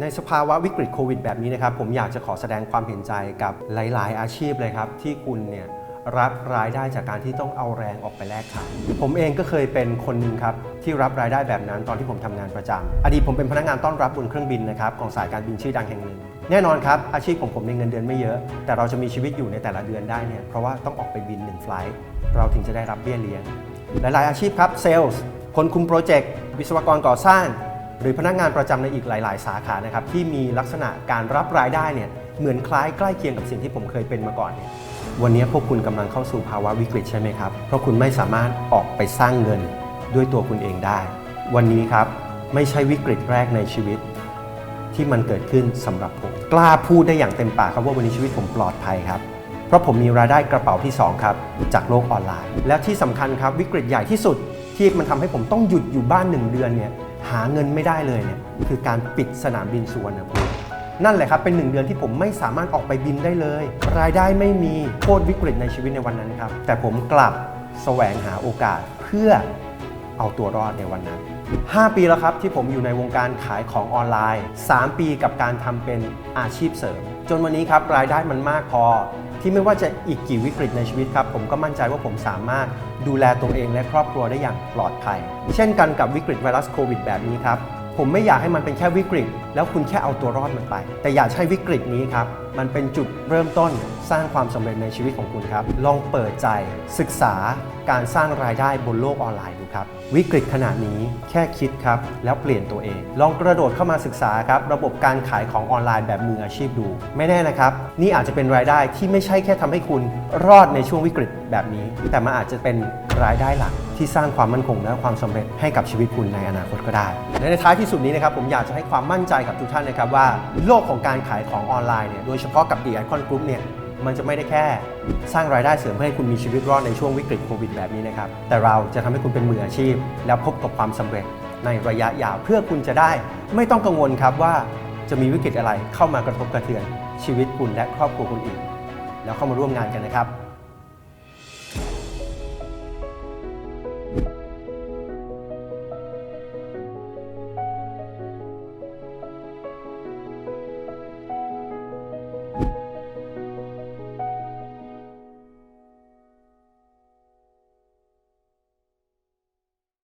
ในสภาวะวิกฤตโควิดแบบนี้นะครับ ผมอยากจะขอแสดงความเห็นใจกับหลาย ๆ อาชีพเลยครับ ที่คุณเนี่ยรับรายได้จากการที่ต้องเอาแรงออกไปแลกขายผมเองก็เคยเป็นคนหนึ่งครับ ที่รับรายได้แบบนั้นตอนที่ผมทำงานประจำอดีตผมเป็นพนักงานต้อนรับบนเครื่องบินนะครับของสายการบินชื่อดังแห่งหนึ่ง แน่นอนครับ อาชีพของผมในเงินเดือนไม่เยอะ แต่เราจะมีชีวิตอยู่ในแต่ละเดือนได้เนี่ยเพราะว่าต้องออกไปบินหนึ่งไฟลท์เราถึงจะได้รับเบี้ยเลี้ยง หลาย ๆ อาชีพครับเซลล์คนคุมโปรเจกต์วิศวกรก่อสร้าง หรือพนักงานประจำในอีกหลาย ๆ สาขานะครับที่มีลักษณะการรับรายได้เนี่ยเหมือนคล้ายใกล้เคียงกับสิ่งที่ผมเคยเป็นมาก่อนเนี่ยวันนี้พวกคุณกำลังเข้าสู่ภาวะวิกฤตใช่ไหมครับ เพราะคุณไม่สามารถออกไปสร้างเงินด้วยตัวคุณเองได้ วันนี้ครับไม่ใช่วิกฤตแรกในชีวิต ที่มันเกิดขึ้นสำหรับผม กล้าพูดได้อย่างเต็มปากครับว่าวันนี้ชีวิตผมปลอดภัยครับ เพราะผมมีรายได้กระเป๋าที่ 2 ครับ จากโลกออนไลน์ และที่สำคัญครับวิกฤตใหญ่ที่สุดที่มันทำให้ผมต้องหยุดอยู่บ้าน 1 เดือนเนี่ย หาเงินไม่ได้เลยเนี่ยคือการปิดสนามบินสุวรรณภูมินั่นแหละครับเป็นหนึ่งเดือนที่ผมไม่สามารถออกไปบินได้เลย รายได้ไม่มีโคตรวิกฤตในชีวิตในวันนั้นครับ แต่ผมกลับแสวงหาโอกาสเพื่อเอาตัวรอดในวันนั้น 5 ปีแล้วครับที่ผมอยู่ในวงการขายของออนไลน์ 3 ปีกับการทำเป็นอาชีพเสริม จนวันนี้ครับรายได้มันมากพอ ที่ไม่ว่าจะอีกกี่วิกฤตในชีวิตครับ ผมก็มั่นใจว่าผมสามารถดูแลตัวเองและครอบครัวได้อย่างปลอดภัย เช่นกันกับวิกฤตไวรัสโควิดแบบนี้ครับ ผมไม่อยากให้มันเป็นแค่วิกฤต แล้วคุณแค่เอาตัวรอดมันไป แต่อย่าให้วิกฤตนี้ครับ มันเป็นจุดเริ่มต้นสร้างความสำเร็จในชีวิตของคุณครับ ลองเปิดใจศึกษาการสร้างรายได้บนโลกออนไลน์ดูครับ วิกฤตขนาดนี้แค่คิดครับ แล้วเปลี่ยนตัวเอง ลองกระโดดเข้ามาศึกษาครับระบบการขายของออนไลน์แบบมืออาชีพดู ไม่แน่นะครับ นี่อาจจะเป็นรายได้ที่ไม่ใช่แค่ทำให้คุณรอดในช่วงวิกฤตแบบนี้ แต่มันอาจจะเป็นรายได้หลักที่สร้างความมั่นคงและความสำเร็จให้กับชีวิตคุณในอนาคตก็ได้และในท้ายที่สุดนี้นะครับผมอยากจะให้ความมั่นใจกับทุกท่านนะครับว่าโลกของการขายของออนไลน์เนี่ยโดยเฉพาะกับ The Icon Group เนี่ยมันจะไม่ได้แค่สร้างรายได้เสริมเพื่อให้คุณมีชีวิตรอดในช่วงวิกฤตโควิดแบบนี้นะครับ แต่เราจะทำให้คุณเป็นมืออาชีพ แล้วพบกับความสำเร็จในระยะยาวเพื่อคุณจะได้ ไม่ต้องกังวลครับว่าจะมีวิกฤตอะไรเข้ามากระทบกระเทือนชีวิตคุณและครอบครัวคุณอีก แล้วเข้ามาร่วมงานกันนะครับ